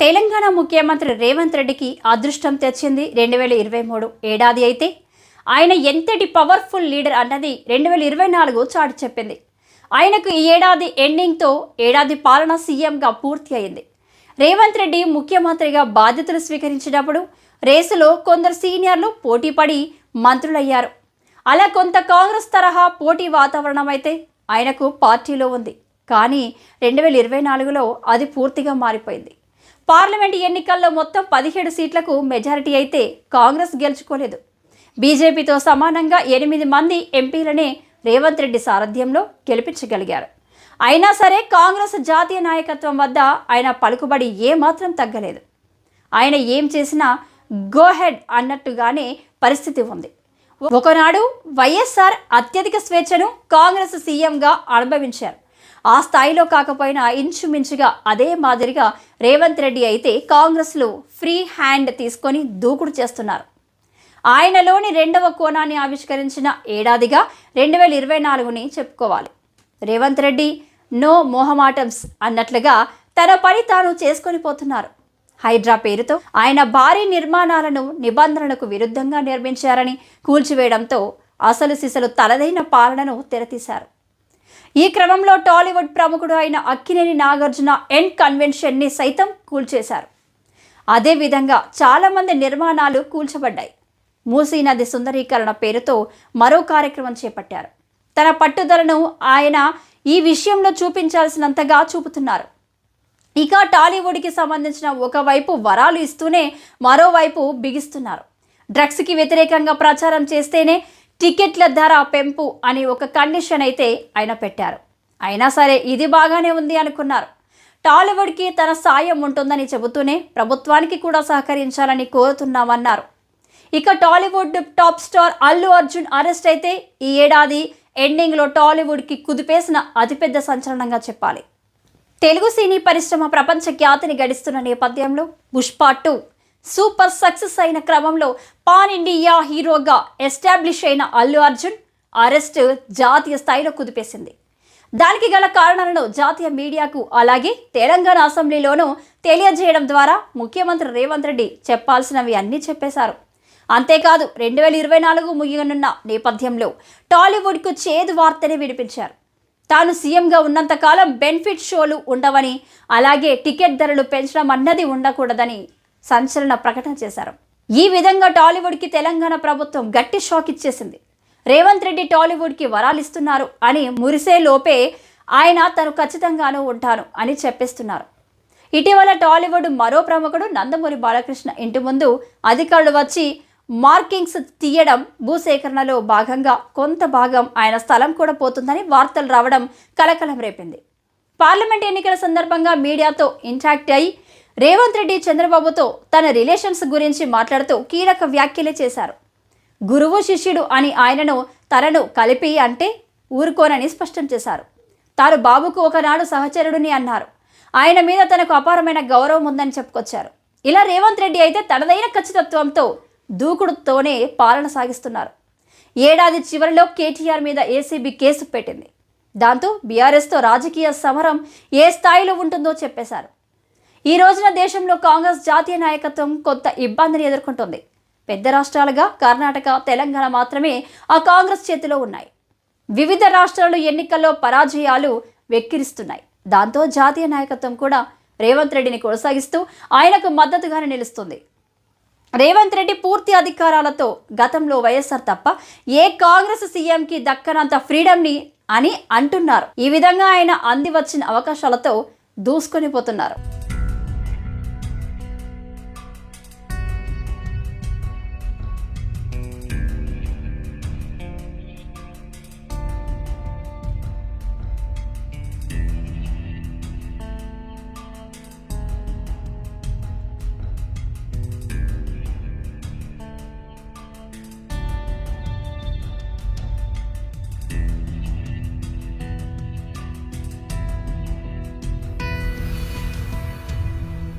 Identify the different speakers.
Speaker 1: తెలంగాణ ముఖ్యమంత్రి రేవంత్ రెడ్డికి అదృష్టం తెచ్చింది రెండు వేల ఇరవై మూడు ఏడాది అయితే. ఆయన ఎంతటి పవర్ఫుల్ లీడర్ అన్నది రెండు వేల ఇరవై నాలుగు చాటి చెప్పింది. ఆయనకు ఈ ఏడాది ఎండింగ్తో ఏడాది పాలన సీఎంగా పూర్తి అయింది. రేవంత్ రెడ్డి ముఖ్యమంత్రిగా బాధ్యతలు స్వీకరించినప్పుడు రేసులో కొందరు సీనియర్లు పోటీపడి మంత్రులయ్యారు. అలా కొంత కాంగ్రెస్ తరహా పోటీ వాతావరణం అయితే ఆయనకు పార్టీలో ఉంది. కానీ రెండు వేల ఇరవై నాలుగులో అది పూర్తిగా మారిపోయింది. పార్లమెంట్ ఎన్నికల్లో మొత్తం పదిహేడు సీట్లకు మెజారిటీ అయితే కాంగ్రెస్ గెలుచుకోలేదు. బీజేపీతో సమానంగా ఎనిమిది మంది ఎంపీలనే రేవంత్ రెడ్డి సారథ్యంలో గెలిపించగలిగారు. అయినా సరే కాంగ్రెస్ జాతీయ నాయకత్వం వద్ద ఆయన పలుకుబడి ఏమాత్రం తగ్గలేదు. ఆయన ఏం చేసినా గోహెడ్ అన్నట్టుగానే పరిస్థితి ఉంది. ఒకనాడు వైఎస్ఆర్ అత్యధిక స్వేచ్ఛను కాంగ్రెస్ సీఎంగా అనుభవించారు. ఆ స్థాయిలో కాకపోయినా ఇంచుమించుగా అదే మాదిరిగా రేవంత్ రెడ్డి అయితే కాంగ్రెస్లో ఫ్రీ హ్యాండ్ తీసుకొని దూకుడు చేస్తున్నారు. ఆయనలోని రెండవ కోణాన్ని ఆవిష్కరించిన ఏడాదిగా రెండు వేల ఇరవై నాలుగుని చెప్పుకోవాలి. రేవంత్ రెడ్డి నో మోహమాటమ్స్ అన్నట్లుగా తన పని తాను చేసుకొని పోతున్నారు. హైడ్రా పేరుతో ఆయన భారీ నిర్మాణాలను నిబంధనలకు విరుద్ధంగా నిర్మించారని కూల్చివేయడంతో అసలు సిసలు తలదైన పాలనను తెరతీశారు. ఈ క్రమంలో టాలీవుడ్ ప్రముఖుడు అయిన అక్కినేని నాగార్జున ఎండ్ కన్వెన్షన్ని సైతం కూల్చేశారు. అదేవిధంగా చాలామంది నిర్మాణాలు కూల్చబడ్డాయి. మూసీ నది సుందరీకరణ పేరుతో మరో కార్యక్రమం చేపట్టారు. తన పట్టుదలను ఆయన ఈ విషయంలో చూపించాల్సినంతగా చూపుతున్నారు. ఇక టాలీవుడ్కి సంబంధించిన ఒకవైపు వరాలు ఇస్తూనే మరోవైపు బిగిస్తున్నారు. డ్రగ్స్కి వ్యతిరేకంగా ప్రచారం చేస్తేనే టికెట్ల ధర పెంపు అని ఒక కండిషన్ అయితే ఆయన పెట్టారు. అయినా సరే ఇది బాగానే ఉంది అనుకున్నారు. టాలీవుడ్కి తన సాయం ఉంటుందని చెబుతూనే ప్రభుత్వానికి కూడా సహకరించాలని కోరుతున్నామన్నారు. ఇక Tollywood top star Allu Arjun arrest అయితే ఈ ఏడాది ఎండింగ్లో టాలీవుడ్కి కుదిపేసిన అతిపెద్ద సంచలనంగా చెప్పాలి. తెలుగు సినీ పరిశ్రమ ప్రపంచ ఖ్యాతిని గడిస్తున్న నేపథ్యంలో పుష్ప టూ సూపర్ సక్సెస్ అయిన క్రమంలో పాన్ ఇండియా హీరోగా ఎస్టాబ్లిష్ అయిన అల్లు అర్జున్ అరెస్ట్ జాతీయ స్థాయిలో కుదిపేసింది. దానికి గల కారణాలను జాతీయ మీడియాకు అలాగే తెలంగాణ అసెంబ్లీలోనూ తెలియజేయడం ద్వారా ముఖ్యమంత్రి రేవంత్ రెడ్డి చెప్పాల్సినవి అన్నీ చెప్పేశారు. అంతేకాదు రెండు వేల ఇరవై నాలుగు ముగియనున్న నేపథ్యంలో టాలీవుడ్కు చేదు వార్తని వినిపించారు. తాను సీఎంగా ఉన్నంతకాలం బెనిఫిట్ షోలు ఉండవని అలాగే టికెట్ ధరలు పెంచడం అన్నది ఉండకూడదని సంచలన ప్రకటన చేశారు. ఈ విధంగా టాలీవుడ్కి తెలంగాణ ప్రభుత్వం గట్టి షాక్ ఇచ్చేసింది. రేవంత్ రెడ్డి టాలీవుడ్కి వరాలు ఇస్తున్నారు అని మురిసే లోపే ఆయన తను ఖచ్చితంగానూ ఉంటాను అని చెప్పేస్తున్నారు. ఇటీవల టాలీవుడ్ మరో ప్రముఖుడు నందమూరి బాలకృష్ణ ఇంటి ముందు అధికారులు వచ్చి మార్కింగ్స్ తీయడం భూసేకరణలో భాగంగా కొంత భాగం ఆయన స్థలం కూడా పోతుందని వార్తలు రావడం కలకలం రేపింది. పార్లమెంట్ ఎన్నికల సందర్భంగా మీడియాతో ఇంటాక్ట్ అయి రేవంత్ రెడ్డి చంద్రబాబుతో తన రిలేషన్స్ గురించి మాట్లాడుతూ కీలక వ్యాఖ్యలే చేశారు. గురువు శిష్యుడు అని ఆయనను తనను కలిపి అంటే ఊరుకోనని స్పష్టం చేశారు. తాను బాబుకు ఒకనాడు సహచరుడిని అన్నారు. ఆయన మీద తనకు అపారమైన గౌరవం ఉందని చెప్పుకొచ్చారు. ఇలా రేవంత్ రెడ్డి అయితే తనదైన ఖచ్చితత్వంతో దూకుడుతోనే పాలన సాగిస్తున్నారు. ఏడాది చివరిలో కేటీఆర్ మీద ఏసీబీ కేసు పెట్టింది. దాంతో బీఆర్ఎస్తో రాజకీయ సమరం ఏ స్థాయిలో ఉంటుందో చెప్పేశారు. ఈ రోజున దేశంలో కాంగ్రెస్ జాతీయ నాయకత్వం కొత్త ఇబ్బందిని ఎదుర్కొంటుంది. పెద్ద రాష్ట్రాలుగా కర్ణాటక తెలంగాణ మాత్రమే ఆ కాంగ్రెస్ చేతిలో ఉన్నాయి. వివిధ రాష్ట్రాలు ఎన్నికల్లో పరాజయాలు వెక్కిరిస్తున్నాయి. దాంతో జాతీయ నాయకత్వం కూడా రేవంత్ రెడ్డిని కొనసాగిస్తూ ఆయనకు మద్దతుగానే నిలుస్తుంది. రేవంత్ రెడ్డి పూర్తి అధికారాలతో గతంలో వైఎస్ఆర్ తప్ప ఏ కాంగ్రెస్ సీఎంకి దక్కనంత ఫ్రీడమ్ని అని అంటున్నారు. ఈ విధంగా ఆయన అంది వచ్చిన అవకాశాలతో దూసుకొని పోతున్నారు.